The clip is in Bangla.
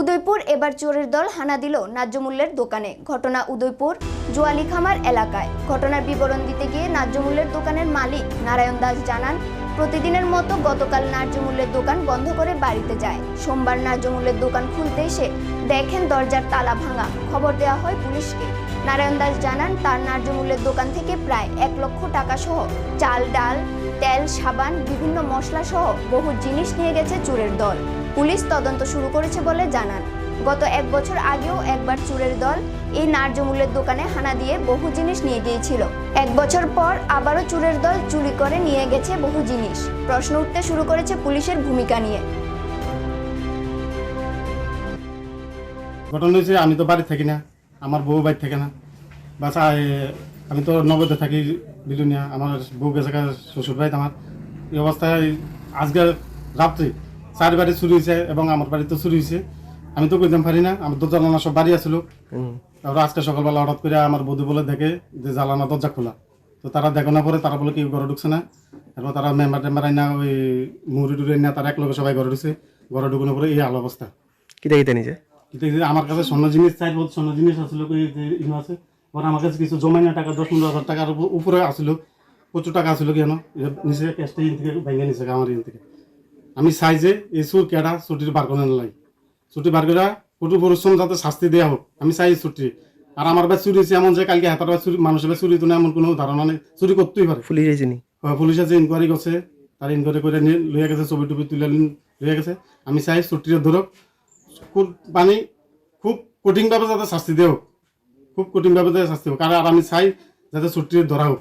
উদয়পুর, এবার চোরের দল হানা দিল ন্যায্য মূল্যের দোকানে। ঘটনা উদয়পুর, জোয়ালিখামার এলাকায়। ঘটনার বিবরণ দিতে গিয়ে ন্যায্য মূল্যের দোকানের মালিক নারায়ণ দাস জানান প্রতিদিনের মতো গতকাল ন্যায্য মূল্যের দোকান বন্ধ করে বাড়িতে যায়। সোমবার ন্যায্য মূল্যের দোকান খুলতে এসে দেখেন দরজার তালা ভাঙা। খবর দেওয়া হয় পুলিশকে। নারায়ণ দাস জানান, তার ন্যায্য মূল্যের দোকান থেকে প্রায় এক লক্ষ টাকা সহ চাল, ডাল, তেল, সাবান, বিভিন্ন মশলা সহ বহু জিনিস নিয়ে গেছে চোরের দল। পুলিশ তদন্ত শুরু করেছে বলে জানান। গত এক বছর আগেও একবার চোরের দল এই ন্যায্য মূল্যের দোকানে হানা দিয়ে বহু জিনিস নিয়ে গিয়েছিল। এক বছর পর আবারও চোরের দল চুরি করে নিয়ে গেছে বহু জিনিস। প্রশ্ন উঠতে শুরু করেছে পুলিশের ভূমিকা নিয়ে। ঘটনা হয়েছে, আমি তো বাড়ি থাকি না, আমার বউ বাড়ি থাকে না। বাসা আমি তো নগদে থাকি বিলুনিয়া, আমার বউ গেছে শ্বশুর বাড়িতে আমার। এই অবস্থায় আজকে রাত্রি চার বাড়ি চুরি হয়েছে এবং আমার বাড়িতে চুরি হয়েছে। আমি তো কইতাম পারি না আমার দরজা জানালা সব বাড়ি আসলো তারপর আজকে সকালবেলা হঠাৎ করে আমার বধূ বলে দেখে যে জ্বালানা দরজা খোলা। তো তারা দেখো না পরে তারা বলে কেউ ঘরে ঢুকছে না। তারপর তারা মেম্বার টেম্বার আইনা ওই মুড়ি টুড়ি না তারা এক লগে সবাই ঘরে ঢুকছে। ঘরে ঢুকানোর পরে এই আলো অবস্থা। কিতা কিতা নিজে? কিন্তু আমার কাছে স্বর্ণ জিনিস চাই বলতে স্বর্ণ জিনিস আসলো ইনো আছে। ওর আমার কাছে কিছু জমাইনা টাকা দশ পনেরো হাজার টাকার উপ- উপরে আসলো প্রচুর টাকা আসলো কেন? নিচে ক্যাশটা ইন থেকে ভেঙে নিছে আমার ইন থেকে। আমি চাই যে এই সুর কেডা ছুটির বার করে নাই। ছুটি বার করে কঠোর পরিশ্রম যাতে শাস্তি দেওয়া হোক আমি চাই ছুটি। আর আমার বাই চুরি এমন যে কালকে হাতার বাই চুরি মানুষের বাই চুরি তো না এমন কোনো ধারণা নেই। চুরি করতেই পারে। পুলিশ আইছে নি হয়, পুলিশে যে ইনকোয়ারি করছে। তার ইনকোয়ারি করে নিয়ে লইয়া গেছে ছবি টবি তুলে লইয়া গেছে। আমি চাই ছুটির ধরক খুব মানে খুব কঠিনভাবে যাতে শাস্তি দেও খুব কঠিনভাবে যাতে শাস্তি হোক। আর আর আমি চাই যাতে ছুটির ধরা হোক।